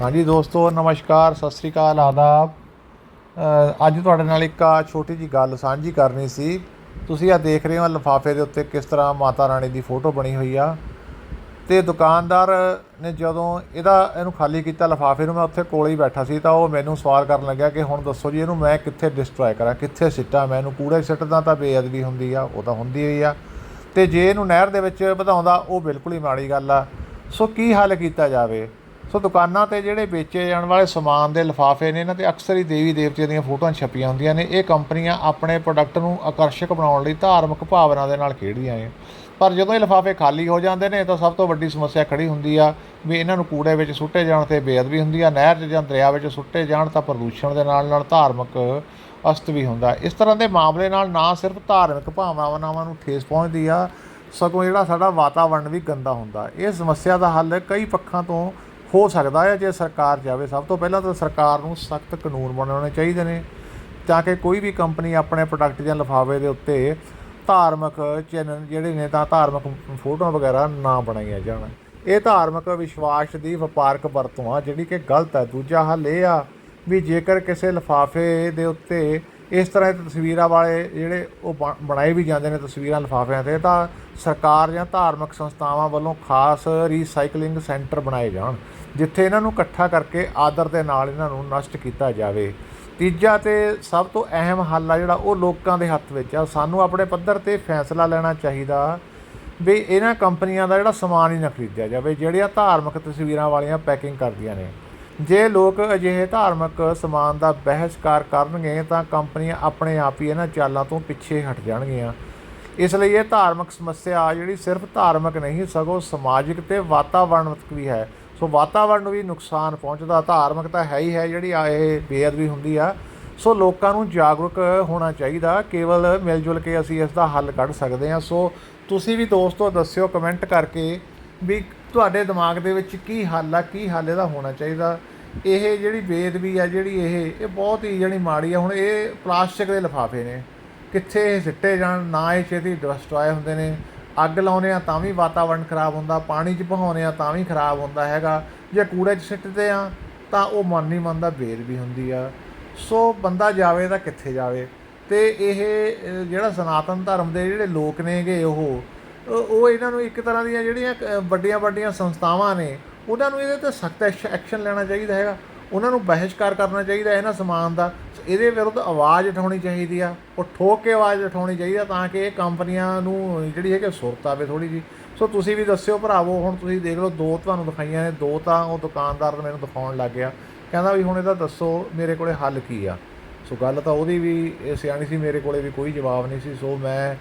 ਹਾਂਜੀ ਦੋਸਤੋ, ਨਮਸਕਾਰ, ਸਤਿ ਸ੍ਰੀ ਅਕਾਲ, ਆਦਾਬ। ਅੱਜ ਤੁਹਾਡੇ ਨਾਲ ਇੱਕ ਆ ਛੋਟੀ ਜੀ ਗੱਲ ਸਾਂਝੀ ਕਰਨੀ ਸੀ। ਤੁਸੀਂ ਆ ਦੇਖ ਰਹੇ ਹੋ ਲਿਫਾਫੇ ਦੇ ਉੱਤੇ ਕਿਸ ਤਰ੍ਹਾਂ ਮਾਤਾ ਰਾਣੀ ਦੀ ਫੋਟੋ ਬਣੀ ਹੋਈ ਆ। ਤੇ ਦੁਕਾਨਦਾਰ ਨੇ ਜਦੋਂ ਇਹਦਾ, ਇਹਨੂੰ ਖਾਲੀ ਕੀਤਾ ਲਿਫਾਫੇ ਨੂੰ, ਮੈਂ ਉੱਥੇ ਕੋਲੇ ਹੀ ਬੈਠਾ ਸੀ, ਤਾਂ ਉਹ ਮੈਨੂੰ ਸਵਾਲ ਕਰਨ ਲੱਗਿਆ ਕਿ ਹੁਣ ਦੱਸੋ ਜੀ, ਇਹਨੂੰ ਮੈਂ ਕਿੱਥੇ ਡਿਸਟਰੋਏ ਕਰਾਂ, ਕਿੱਥੇ ਸਿੱਟਾਂ? ਮੈਂ ਇਹਨੂੰ ਕੂੜੇ ਸਿੱਟਦਾ ਤਾਂ ਬੇਅਦਬੀ ਹੁੰਦੀ ਆ, ਉਹ ਤਾਂ ਹੁੰਦੀ ਹੋਈ ਆ। ਤੇ ਜੇ ਇਹਨੂੰ ਨਹਿਰ ਦੇ ਵਿੱਚ ਵਧਾਉਂਦਾ, ਉਹ ਬਿਲਕੁਲ ਹੀ ਮਾੜੀ ਗੱਲ ਆ। ਸੋ ਕੀ ਹੱਲ ਕੀਤਾ ਜਾਵੇ? ਸੋ ਦੁਕਾਨਾਂ ਤੇ ਜਿਹੜੇ ਵੇਚੇ ਜਾਣ ਵਾਲੇ ਸਮਾਨ ਦੇ ਲਿਫਾਫੇ ਨੇ, ਇਹਨਾਂ ਤੇ ਅਕਸਰ ਹੀ ਦੇਵੀ ਦੇਵਤਿਆਂ ਦੀਆਂ ਫੋਟੋਆਂ ਛਪੀਆਂ ਹੁੰਦੀਆਂ ਨੇ। ਇਹ ਕੰਪਨੀਆਂ ਆਪਣੇ ਪ੍ਰੋਡਕਟ ਨੂੰ ਆਕਰਸ਼ਕ ਬਣਾਉਣ ਲਈ ਧਾਰਮਿਕ ਭਾਵਨਾ ਦੇ ਨਾਲ ਖੇਡਦੀਆਂ ਨੇ। ਪਰ ਜਦੋਂ ਇਹ ਲਿਫਾਫੇ ਖਾਲੀ ਹੋ ਜਾਂਦੇ ਨੇ, ਤਾਂ ਸਭ ਤੋਂ ਵੱਡੀ ਸਮੱਸਿਆ ਖੜੀ ਹੁੰਦੀ ਆ ਵੀ ਇਹਨਾਂ ਨੂੰ ਕੂੜੇ ਵਿੱਚ ਸੁੱਟੇ ਜਾਣ ਤੇ ਬੇਅਦਬੀ ਹੁੰਦੀ ਆ। ਨਹਿਰ 'ਚ ਜਾਂ ਦਰਿਆ ਵਿੱਚ ਸੁੱਟੇ ਜਾਣ ਤਾਂ ਪ੍ਰਦੂਸ਼ਣ ਦੇ ਨਾਲ ਨਾਲ ਧਾਰਮਿਕ ਅਸਤ ਵੀ ਹੁੰਦਾ। ਇਸ ਤਰ੍ਹਾਂ ਦੇ ਮਾਮਲੇ ਨਾਲ ਨਾ ਸਿਰਫ ਧਾਰਮਿਕ ਭਾਵਨਾਵਾਂ ਨੂੰ ਠੇਸ ਪਹੁੰਚਦੀ ਆ, ਸਗੋਂ ਜਿਹੜਾ ਸਾਡਾ ਵਾਤਾਵਰਣ ਵੀ ਗੰਦਾ ਹੁੰਦਾ। ਇਹ ਸਮੱਸਿਆ ਦਾ ਹੱਲ ਕਈ ਪੱਖਾਂ ਤੋਂ ਹੋ ਸਕਦਾ ਹੈ ਜੇ ਸਰਕਾਰ ਜਾਵੇ। ਸਭ ਤੋਂ ਪਹਿਲਾਂ ਤਾਂ ਸਰਕਾਰ ਨੂੰ ਸਖਤ ਕਾਨੂੰਨ ਬਣਾਉਣੇ ਚਾਹੀਦੇ ਨੇ ਤਾਂ ਕਿ ਕੋਈ ਵੀ ਕੰਪਨੀ ਆਪਣੇ ਪ੍ਰੋਡਕਟ ਜਾਂ ਲਿਫਾਫੇ ਦੇ ਉੱਤੇ ਧਾਰਮਿਕ ਚਿੰਨ੍ਹ ਜਿਹੜੇ ਨੇ ਤਾਂ ਧਾਰਮਿਕ ਫੋਟੋਆਂ ਵਗੈਰਾ ਨਾ ਬਣਾਈਆਂ ਜਾਣ। ਇਹ ਧਾਰਮਿਕ ਵਿਸ਼ਵਾਸ ਦੀ ਵਪਾਰਕ ਵਰਤੋਂ ਆ, ਜਿਹੜੀ ਕਿ ਗਲਤ ਹੈ ਦੂਜਾ ਹੱਲ ਇਹ ਆ ਵੀ ਜੇਕਰ ਕਿਸੇ ਲਿਫਾਫੇ ਦੇ ਉੱਤੇ ਇਸ ਤਰ੍ਹਾਂ ਦੇ ਤਸਵੀਰਾਂ ਵਾਲੇ ਜਿਹੜੇ ਉਹ ਬਣ- ਬਣਾਏ ਵੀ ਜਾਂਦੇ ਨੇ ਤਸਵੀਰਾਂ ਲਿਫਾਫਿਆਂ ਤੇ, ਤਾਂ ਸਰਕਾਰ ਜਾਂ ਧਾਰਮਿਕ ਸੰਸਥਾਵਾਂ ਵੱਲੋਂ ਖਾਸ ਰੀਸਾਈਕਲਿੰਗ ਸੈਂਟਰ ਬਣਾਏ ਜਾਣ, ਜਿੱਥੇ ਇਹਨਾਂ ਨੂੰ ਇਕੱਠਾ ਕਰਕੇ ਆਦਰ ਦੇ ਨਾਲ ਇਹਨਾਂ ਨੂੰ ਨਸ਼ਟ ਕੀਤਾ ਜਾਵੇ। ਤੀਜਾ ਤੇ ਸਭ ਤੋਂ ਅਹਿਮ ਹੱਲ ਆ ਜਿਹੜਾ ਉਹ ਲੋਕਾਂ ਦੇ ਹੱਥ ਵਿੱਚ ਆ। ਸਾਨੂੰ ਆਪਣੇ ਪੱਧਰ ਤੇ ਫੈਸਲਾ ਲੈਣਾ ਚਾਹੀਦਾ ਵੀ ਇਹਨਾਂ ਕੰਪਨੀਆਂ ਦਾ ਜਿਹੜਾ ਸਮਾਨ ਹੀ ਨਾ ਖਰੀਦਿਆ ਜਾਵੇ, ਜਿਹੜੀਆਂ ਧਾਰਮਿਕ ਤਸਵੀਰਾਂ ਵਾਲੀਆਂ ਪੈਕਿੰਗ ਕਰਦੀਆਂ ਨੇ। ਜੇ ਲੋਕ ਅਜਿਹੇ ਧਾਰਮਿਕ ਸਮਾਨ ਦਾ ਬਹਿਸ਼ਕਾਰ ਕਰਨਗੇ, ਤਾਂ ਕੰਪਨੀਆਂ ਆਪਣੇ ਆਪ ਹੀ ਇਹਨਾਂ ਚਾਲਾਂ ਤੋਂ ਪਿੱਛੇ ਹਟ ਜਾਣਗੀਆਂ। ਇਸ ਲਈ ਇਹ ਧਾਰਮਿਕ ਸਮੱਸਿਆ ਜਿਹੜੀ ਸਿਰਫ ਧਾਰਮਿਕ ਨਹੀਂ, ਸਗੋਂ ਸਮਾਜਿਕ ਤੇ ਵਾਤਾਵਰਣਿਕ ਵੀ ਹੈ। ਸੋ ਵਾਤਾਵਰਣ ਨੂੰ ਵੀ ਨੁਕਸਾਨ ਪਹੁੰਚਦਾ, ਧਾਰਮਿਕ ਤਾਂ ਹੈ ਹੀ ਹੈ, ਜਿਹੜੀ ਆ ਇਹ ਬੇਅਦਬੀ ਹੁੰਦੀ ਆ। ਸੋ ਲੋਕਾਂ ਨੂੰ ਜਾਗਰੂਕ ਹੋਣਾ ਚਾਹੀਦਾ, ਕੇਵਲ ਮਿਲ ਜੁਲ ਕੇ ਅਸੀਂ ਇਸ ਦਾ ਹੱਲ ਕੱਢ ਸਕਦੇ ਹਾਂ। ਸੋ ਤੁਸੀਂ ਵੀ ਦੋਸਤੋ ਦੱਸਿਓ ਕਮੈਂਟ ਕਰਕੇ ਵੀ ਤੁਹਾਡੇ ਦਿਮਾਗ ਦੇ ਵਿੱਚ ਕੀ ਹੱਲ ਆ, ਕੀ ਹੱਲ ਇਹਦਾ ਹੋਣਾ ਚਾਹੀਦਾ। ਇਹ ਜਿਹੜੀ ਬੇਅਦਬੀ ਆ ਜਿਹੜੀ ਇਹ ਇਹ ਬਹੁਤ ਹੀ ਜਿਹੜੀ ਮਾੜੀ ਆ। ਹੁਣ ਇਹ ਪਲਾਸਟਿਕ ਦੇ ਲਿਫਾਫੇ ਨੇ। ਕਿੱਥੇ ਇਹ ਸਿੱਟੇ ਜਾਣ, ਨਾ ਇਹ ਛੇਤੀ ਡਿਸਟਰੋਏ ਹੁੰਦੇ ਨੇ। ਅੱਗ ਲਾਉਨੇ ਆ ਤਾਂ ਵੀ ਵਾਤਾਵਰਣ ਖਰਾਬ ਹੁੰਦਾ, ਪਾਣੀ 'ਚ ਬਹਾਉਨੇ ਆ ਤਾਂ ਵੀ ਖਰਾਬ ਹੁੰਦਾ ਹੈਗਾ। ਜੇ ਕੂੜੇ 'ਚ ਸਿੱਟਦੇ ਆ, ਤਾਂ ਉਹ ਮਨ ਨਹੀਂ ਮੰਨਦਾ ਬੇਅਦਬੀ ਹੁੰਦੀ ਆ। ਸੋ ਬੰਦਾ ਜਾਵੇ ਤਾਂ ਕਿੱਥੇ ਜਾਵੇ। ਤੇ ਇਹ ਜਿਹੜਾ ਸਨਾਤਨ ਧਰਮ ਦੇ ਜਿਹੜੇ ਲੋਕ ਨੇਗੇ ਉਹ ਉਹ ਇਹਨਾਂ ਨੂੰ ਇੱਕ ਤਰ੍ਹਾਂ ਦੀਆਂ ਜਿਹੜੀਆਂ ਵੱਡੀਆਂ ਵੱਡੀਆਂ ਸੰਸਥਾਵਾਂ ਨੇ ਉਹਨਾਂ ਨੂੰ ਇਹਦੇ ਤੇ ਸਖਤ ਐਕਸ਼ਨ ਲੈਣਾ ਚਾਹੀਦਾ ਹੈਗਾ। ਉਹਨਾਂ ਨੂੰ ਬਹਿਸ਼ਕਾਰ ਕਰਨਾ ਚਾਹੀਦਾ ਇਹਨਾਂ ਸਮਾਨ ਦਾ। ਇਹਦੇ ਵਿਰੁੱਧ ਆਵਾਜ਼ ਉਠਾਉਣੀ ਚਾਹੀਦੀ ਆ। ਉਹ ਠੋਕ ਕੇ ਆਵਾਜ਼ ਉਠਾਉਣੀ ਚਾਹੀਦੀ ਆ ਤਾਂ ਕਿ ਇਹ ਕੰਪਨੀਆਂ ਨੂੰ ਜਿਹੜੀ ਹੈ ਕਿ ਸੁਰਤ ਆਵੇ ਥੋੜੀ ਜੀ ਸੋ ਤੁਸੀਂ ਵੀ ਦੱਸਿਓ ਭਰਾਵੋ, ਹੁਣ ਤੁਸੀਂ ਦੇਖ ਲਓ ਦੋ ਤੁਹਾਨੂੰ ਦਿਖਾਈਆਂ ਨੇ। ਦੋ ਤਾਂ ਉਹ ਦੁਕਾਨਦਾਰ ਮੈਨੂੰ ਦਿਖਾਉਣ ਲੱਗ ਗਿਆ। ਕਹਿੰਦਾ ਵੀ ਹੁਣ ਇਹਦਾ ਦੱਸੋ ਮੇਰੇ ਕੋਲੇ ਹੱਲ ਕੀ ਆ। ਸੋ ਗੱਲ ਤਾਂ ਉਹਦੀ ਵੀ ਸਿਆਣੀ ਸੀ, ਮੇਰੇ ਕੋਲੇ ਵੀ ਕੋਈ ਜਵਾਬ ਨਹੀਂ ਸੀ। ਸੋ ਮੈਂ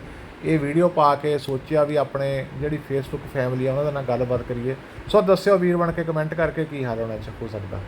ਇਹ ਵੀਡੀਓ ਪਾ ਕੇ ਸੋਚਿਆ ਵੀ ਆਪਣੇ ਜਿਹੜੀ ਫੇਸਬੁੱਕ ਫੈਮਿਲੀ ਆ, ਉਹਨਾਂ ਦੇ ਨਾਲ ਗੱਲਬਾਤ ਕਰੀਏ। ਸੋ ਦੱਸਿਓ ਵੀਰ ਬਣ ਕੇ ਕਮੈਂਟ ਕਰਕੇ ਕੀ ਹਾਲ ਹੋਣਾ ਚ ਹੋ ਸਕਦਾ।